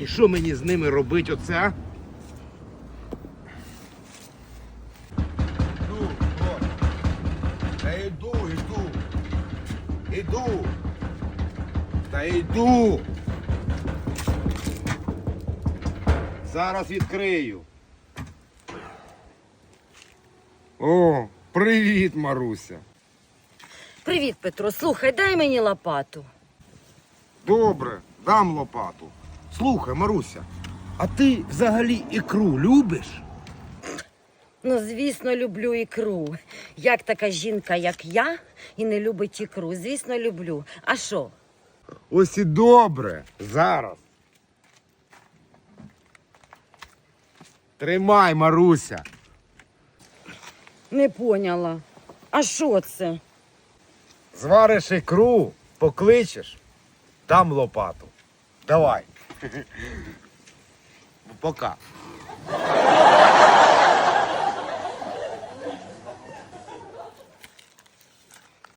І що мені з ними робить оце? а? Іду, о. Та йду, йду. Іду. Та йду. Зараз відкрию. О, привіт, Маруся. Привіт, Петро. Слухай, дай мені лопату. Добре, дам лопату. Слухай, Маруся, а ти взагалі ікру любиш? Ну, звісно, люблю ікру. Як така жінка, як я, і не любить ікру. Звісно, люблю. А що? Ось і добре. Зараз. Тримай, Маруся. Не поняла. А що це? Звариш ікру, покличеш, дам лопату. Давай. Vou.